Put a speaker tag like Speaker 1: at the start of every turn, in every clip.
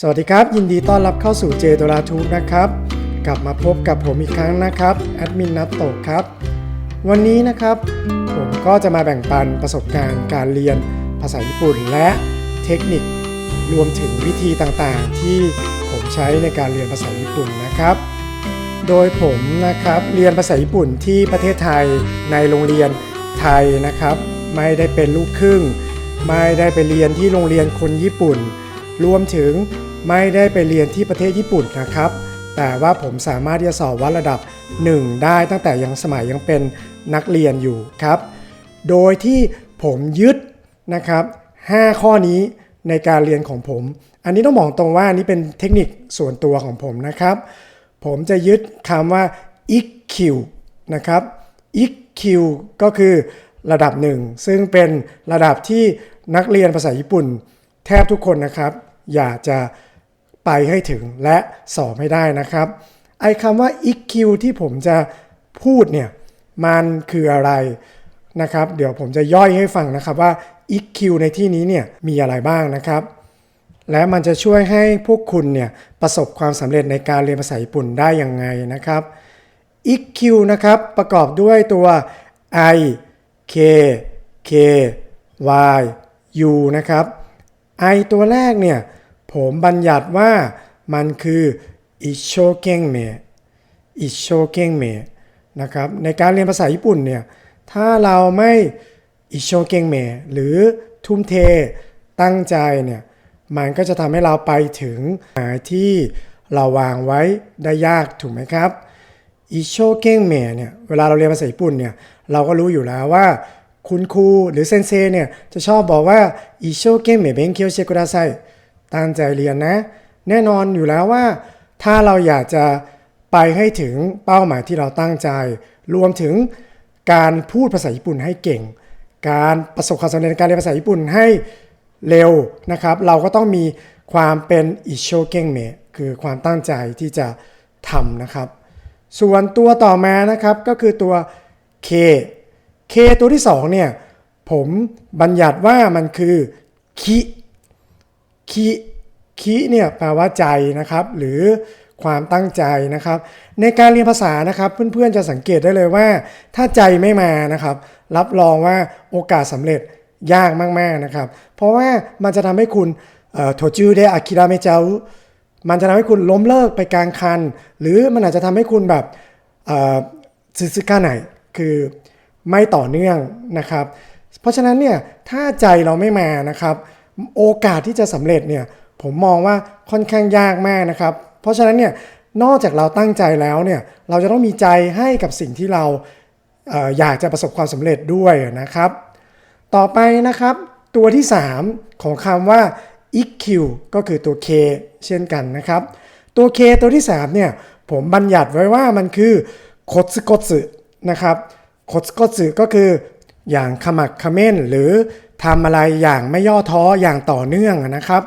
Speaker 1: สวัสดีครับ ยินดีต้อนรับเข้าสู่เจโดราทูนะครับ กลับมาพบกับผมอีกครั้งนะครับแอดมินนัตโตครับ วันนี้นะครับ ผมก็จะมาแบ่งปันประสบการณ์การเรียนภาษาญี่ปุ่น และเทคนิครวมถึงวิธีต่างๆ ที่ผมใช้ในการเรียนภาษาญี่ปุ่นนะครับ โดยผมนะครับเรียนภาษาญี่ปุ่นที่ประเทศไทยในโรงเรียนไทยนะครับ ไม่ได้เป็นลูกครึ่ง ไม่ได้ไปเรียนที่โรงเรียนคนญี่ปุ่น รวมถึงไม่ได้ไปเรียนที่ประเทศญี่ปุ่นนะครับ แต่ว่าผมสามารถที่จะสอบวัดระดับ 1 ได้ตั้งแต่ยังสมัยยังเป็นนักเรียนอยู่ครับ โดยที่ผมยึดนะครับ5ข้อนี้ในการเรียนของผม อันนี้ต้องบอกตรงว่านี่เป็นเทคนิคส่วนตัวของผมนะครับ ผมจะยึดคำว่า EQ นะครับ EQ ก็คือระดับหนึ่งซึ่งเป็นระดับที่นักเรียนภาษาญี่ปุ่น แทบทุกคนนะครับ อยากจะไปให้ถึงและสอบให้ได้นะครับ ไอ้คำว่า EQ ที่ผมจะพูดเนี่ยมันคืออะไรนะครับ เดี๋ยวผมจะย่อยให้ฟังนะครับว่า EQ ในที่นี้เนี่ยมีอะไรบ้างนะครับ และมันจะช่วยให้พวกคุณเนี่ยประสบความสำเร็จในการเรียนภาษาญี่ปุ่นได้ยังไงนะครับ EQ นะครับประกอบด้วยตัว I K K Y U นะครับ I ตัวแรกเนี่ย ผมบัญญัติว่ามันคืออิโชเกงเมอิโชเกงเมนะครับในการเรียนภาษาญี่ปุ่นเนี่ย ถ้าเราไม่อิโชเกงเมหรือทุ่มเทตั้งใจเนี่ย มันก็จะทำให้เราไปถึงหมายที่เราวางไว้ได้ยากถูกไหมครับอิโชเกงเมเนี่ย เวลาเราเรียนภาษาญี่ปุ่นเนี่ย เราก็รู้อยู่แล้วว่า คุณครูหรือเซนเซเนี่ยจะชอบบอกว่าอิโชเกงเมเบนเคียวเชกุดาไซตั้งใจเรียนนะ แน่นอนอยู่แล้วว่า ถ้าเราอยากจะไปให้ถึงเป้าหมายที่เราตั้งใจ รวมถึงการพูดภาษาญี่ปุ่นให้เก่ง การประสบความสำเร็จในการเรียนภาษาญี่ปุ่นให้เร็วนะครับ เราก็ต้องมีความเป็นอิโชเกงเมคือความตั้งใจที่จะทำนะครับ ส่วนตัวต่อมานะครับก็คือตัว K K ตัวที่2เนี่ยผมบัญญัติว่ามันคือคิคิคิเนี่ยแปลว่าใจนะครับ หรือความตั้งใจนะครับ ในการเรียนภาษานะครับ เพื่อนๆจะสังเกตได้เลยว่า ถ้าใจไม่มานะครับ รับรองว่าโอกาสสำเร็จยากมากๆนะครับ เพราะว่ามันจะทำให้คุณโทจูเดอากิระเมเจ้ามันจะทำให้คุณล้มเลิกไปกลางคัน หรือมันอาจจะทำให้คุณแบบซึซึก้าไหนคือ ไม่ต่อเนื่องนะครับ เพราะฉะนั้นเนี่ยถ้าใจเราไม่มานะครับ โอกาสที่จะสำเร็จเนี่ยผมมองว่าค่อนข้างยากมากนะครับ เพราะฉะนั้นเนี่ยนอกจากเราตั้งใจแล้วเนี่ยเราจะต้องมีใจให้กับสิ่งที่เราเอออยากจะประสบความสำเร็จด้วยนะครับ ต่อไปนะครับตัวที่ 3 ของคำว่า EQ ก็คือตัว K เช่นกันนะครับ ตัว K ตัวที่ 3 เนี่ยผมบัญญัติไว้ว่ามันคือโคตสึโคตสึนะครับ โคตสึโคตสึก็คืออย่างขมักเขม้น หรือทำอะไรอย่างไม่ย่อท้ออย่างต่อเนื่องนะครับ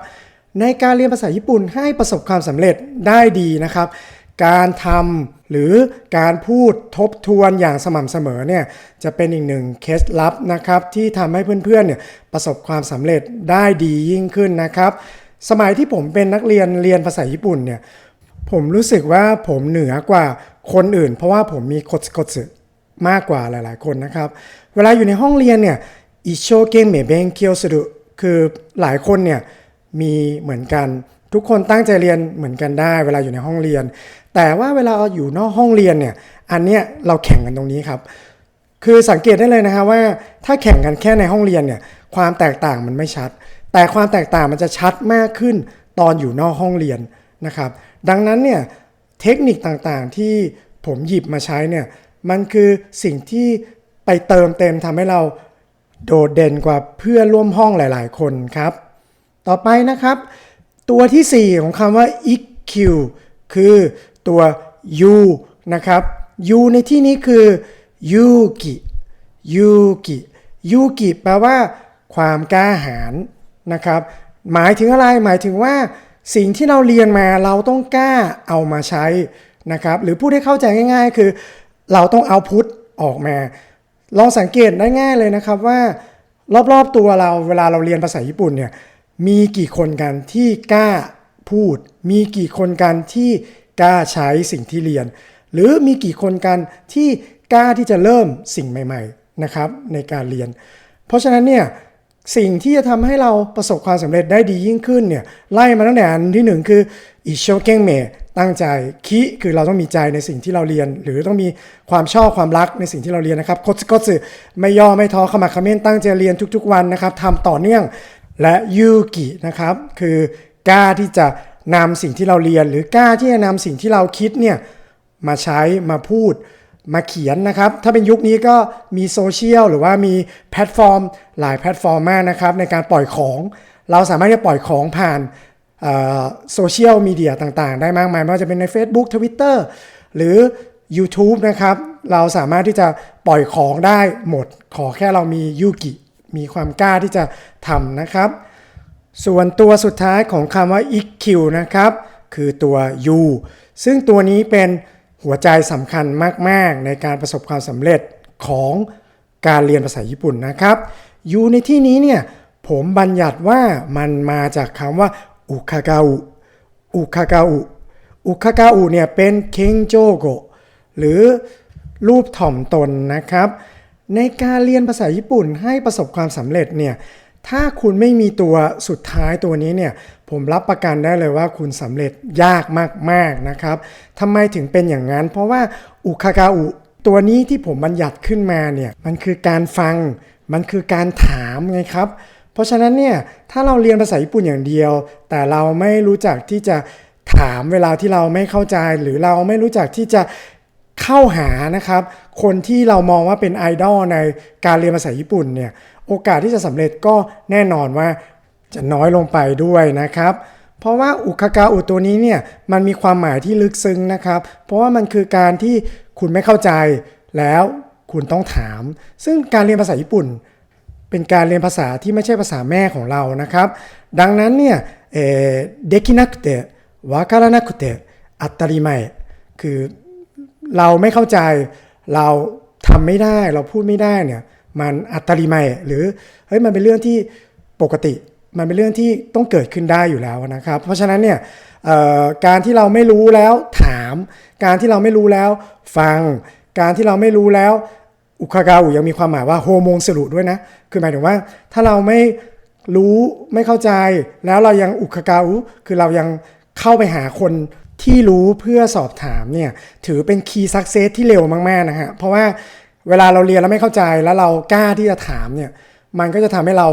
Speaker 1: ในการเรียนภาษาญี่ปุ่นให้ประสบความสำเร็จได้ดีนะครับ การทำหรือการพูดทบทวนอย่างสม่ำเสมอเนี่ยจะเป็นอีกหนึ่งเคล็ดลับนะครับ ที่ทำให้เพื่อนๆเนี่ยประสบความสำเร็จได้ดียิ่งขึ้นนะครับ สมัยที่ผมเป็นนักเรียนเรียนภาษาญี่ปุ่นเนี่ยผมรู้สึกว่าผมเหนือกว่าคนอื่น เพราะว่าผมมีโคตโคตสึ มากกว่าหลายๆ คนนะครับ เวลาอยู่ในห้องเรียนเนี่ยอิโชเกงเมเบงเคียวสุดุคือหลายคนเนี่ยมีเหมือนกันทุกคนตั้งใจเรียนเหมือนกันได้ เวลาอยู่ในห้องเรียน แต่ว่าเวลาอยู่นอกห้องเรียนเนี่ยอันเนี้ยเราแข่งกันตรงนี้ครับ คือสังเกตได้เลยนะครับว่าถ้าแข่งกันแค่ในห้องเรียนเนี่ยความแตกต่างมันไม่ชัด แต่ความแตกต่างมันจะชัดมากขึ้นตอนอยู่นอกห้องเรียนนะครับ ดังนั้นเนี่ยเทคนิคต่างๆที่ผมหยิบมาใช้เนี่ย มันคือสิ่งที่ไปเติมเต็มทำให้เราโดดเด่นกว่าเพื่อนร่วมห้องหลาย ๆ คนครับ ต่อไปนะครับ ตัวที่ 4 ของคำว่า EQ คือตัว U นะครับ U ในที่นี้คือยูกิยูกิยูกิแปลว่าความกล้าหาญนะครับ หมายถึงอะไรหมายถึงว่า สิ่งที่เราเรียนมาเราต้องกล้าเอามาใช้นะครับ หรือพูดให้เข้าใจง่าย ๆ คือ เราต้องเอาพุทออกมา ลองสังเกตได้ง่ายเลยนะครับว่ารอบๆตัวเราเวลาเราเรียนภาษาญี่ปุ่นเนี่ยมีกี่คนกันที่กล้าพูด มีกี่คนกันที่กล้าใช้สิ่งที่เรียน หรือมีกี่คนกันที่กล้าที่จะเริ่มสิ่งใหม่ๆนะครับในการเรียน เพราะฉะนั้นเนี่ยสิ่งที่จะทำให้เราประสบความสำเร็จได้ดียิ่งขึ้นเนี่ยไล่มาตั้งแต่อันที่หนึ่งคืออิโชเกงเม ตั้งใจคิคือเราต้องมีใจในสิ่งที่เราเรียน หรือต้องมีความชอบความรักในสิ่งที่เราเรียนนะครับโคตรก็สึไม่ย่อไม่ท้อขมักเขม้นตั้งใจเรียนทุก ๆ วันนะครับทำต่อเนื่องและยูกินะครับคือกล้าที่จะนำสิ่งที่เราเรียน หรือกล้าที่จะนำสิ่งที่เราคิดเนี่ยมาใช้มาพูดมาเขียนนะครับ ถ้าเป็นยุคนี้ก็มีโซเชียลหรือว่ามีแพลตฟอร์ม หลายแพลตฟอร์มมากนะครับในการปล่อยของ เราสามารถที่จะปล่อยของผ่าน โซเชียลมีเดียต่างๆ ได้มากมายไม่ว่าจะเป็นใน Facebook Twitter หรือ YouTube นะครับ เราสามารถที่จะปล่อยของได้หมดขอแค่เรามียูกิ มีความกล้าที่จะทำนะครับ ส่วนตัวสุดท้ายของคำว่า EQ นะครับ คือตัว U ซึ่งตัวนี้เป็นหัวใจสำคัญมาก ๆ ในการประสบความสำเร็จของการเรียนภาษาญี่ปุ่นนะครับ U ในที่นี้เนี่ยผมบัญญัติว่ามันมาจากคำว่า อุคากาอุอุคากาอุอุคากาอุเนี่ยเป็นเคงโจโกหรือรูปถ่อมตนนะครับ ในการเรียนภาษาญี่ปุ่นให้ประสบความสำเร็จเนี่ยถ้าคุณไม่มีตัวสุดท้ายตัวนี้เนี่ยผมรับประกันได้เลยว่าคุณสำเร็จยากมากๆนะครับทำไมถึงเป็นอย่างนั้น เพราะว่าอุคากาอุตัวนี้ที่ผมบัญญัติขึ้นมาเนี่ยมันคือการฟังมันคือการถามไงครับ เพราะฉะนั้นเนี่ยถ้าเราเรียนภาษาญี่ปุ่นอย่างเดียว แต่เราไม่รู้จักที่จะถามเวลาที่เราไม่เข้าใจ หรือเราไม่รู้จักที่จะเข้าหานะครับ คนที่เรามองว่าเป็นไอดอลในการเรียนภาษาญี่ปุ่นเนี่ยโอกาสที่จะสำเร็จก็แน่นอนว่าจะน้อยลงไปด้วยนะครับ เพราะว่าอุคากาอุตัวนี้เนี่ยมันมีความหมายที่ลึกซึ้งนะครับ เพราะว่ามันคือการที่คุณไม่เข้าใจแล้วคุณต้องถาม ซึ่งการเรียนภาษาญี่ปุ่น เป็นการเรียนภาษาที่ไม่ใช่ภาษาแม่ของเรานะครับ ดังนั้นเนี่ยเด็กินักเตะวาการนักเตะอัตตริไมคือเราไม่เข้าใจเราทำไม่ได้เราพูดไม่ได้เนี่ยมันอัตริไมหรือเฮ้ยมันเป็นเรื่องที่ปกติ มันเป็นเรื่องที่ต้องเกิดขึ้นได้อยู่แล้วนะครับ เพราะฉะนั้นเนี่ยการที่เราไม่รู้แล้วถาม การที่เราไม่รู้แล้วฟัง การที่เราไม่รู้แล้ว อุคากาอุยังมีความหมายว่าโฮโมงสรุด้วยนะ คือหมายถึงว่าถ้าเราไม่รู้ไม่เข้าใจ แล้วเรายังอุคากาอุคือเรายังเข้าไปหาคนที่รู้เพื่อสอบถามเนี่ยถือเป็นคีย์สักเซสที่เร็วมากๆนะฮะเพราะว่าเวลาเราเรียนแล้วไม่เข้าใจแล้วเรากล้าที่จะถามเนี่ยมันก็จะทำให้เรา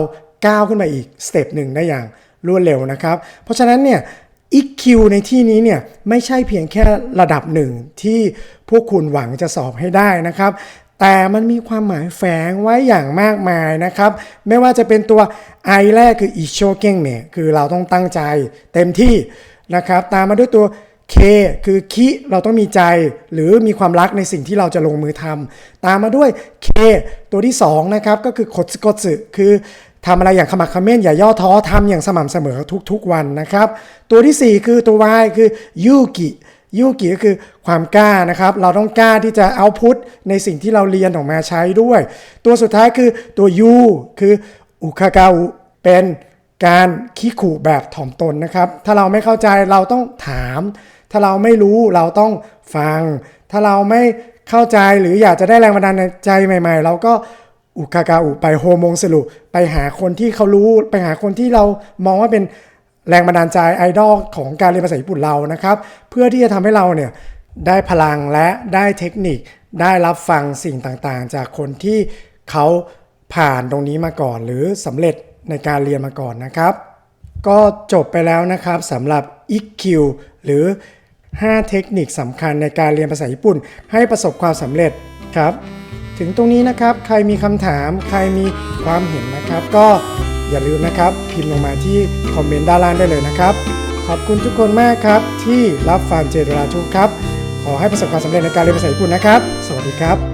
Speaker 1: ก้าวขึ้นไปอีกสเต็ปหนึ่งได้อย่างรวดเร็วนะครับ เพราะฉะนั้นเนี่ย EQ ในที่นี้เนี่ยไม่ใช่เพียงแค่ระดับหนึ่งที่พวกคุณหวังจะสอบให้ได้นะครับ แต่มันมีความหมายแฝงไว้อย่างมากมายนะครับ ไม่ว่าจะเป็นตัว I แรกคืออิโชเกงเนี่ยคือเราต้องตั้งใจเต็มที่นะครับ ตามมาด้วยตัว K คือคิเราต้องมีใจหรือมีความรักในสิ่งที่เราจะลงมือทำตามมาด้วย K ตัวที่2นะครับก็คือคตสึโกสึคือทำอะไรอย่างขมักขม้นอย่าย่อท้อทำอย่างสม่ำเสมอทุกๆวันนะครับ ตัวทีสี่4 คือตัว Y คือยูกิ ยูกิก็คือความกล้านะครับ เราต้องกล้าที่จะเอาพุทในสิ่งที่เราเรียนออกมาใช้ด้วย ตัวสุดท้ายคือตัว U คืออุคากาอุเป็นการคิคุแบบถ่อมตนนะครับ ถ้าเราไม่เข้าใจเราต้องถาม ถ้าเราไม่รู้เราต้องฟัง ถ้าเราไม่เข้าใจหรืออยากจะได้แรงบันดาลใจใหม่ ๆ เราก็อุคากาอุไปโฮมงสรุไปหาคนที่เขารู้ ไปหาคนที่เรามองว่าเป็น แรงบันดาลใจไอดอลของการเรียนภาษาญี่ปุ่นเรานะครับ เพื่อที่จะทำให้เราเนี่ยได้พลังและได้เทคนิคได้รับฟังสิ่งต่างๆ จากคนที่เขาผ่านตรงนี้มาก่อน หรือสำเร็จในการเรียนมาก่อนนะครับ ก็จบไปแล้วนะครับสำหรับ EQ หรือ 5 เทคนิคสำคัญในการเรียนภาษาญี่ปุ่น ให้ประสบความสำเร็จครับ ถึงตรงนี้นะครับใครมีคำถามใครมีความเห็นนะครับ ก็ อย่าลืมนะครับ พิมพ์ลงมาที่คอมเมนต์ด้านล่างได้เลยนะครับ ขอบคุณทุกคนมากครับ ที่รับฟังเจดราทุกครับ ขอให้ประสบความสำเร็จในการเรียนภาษาญี่ปุ่นนะครับ สวัสดีครับ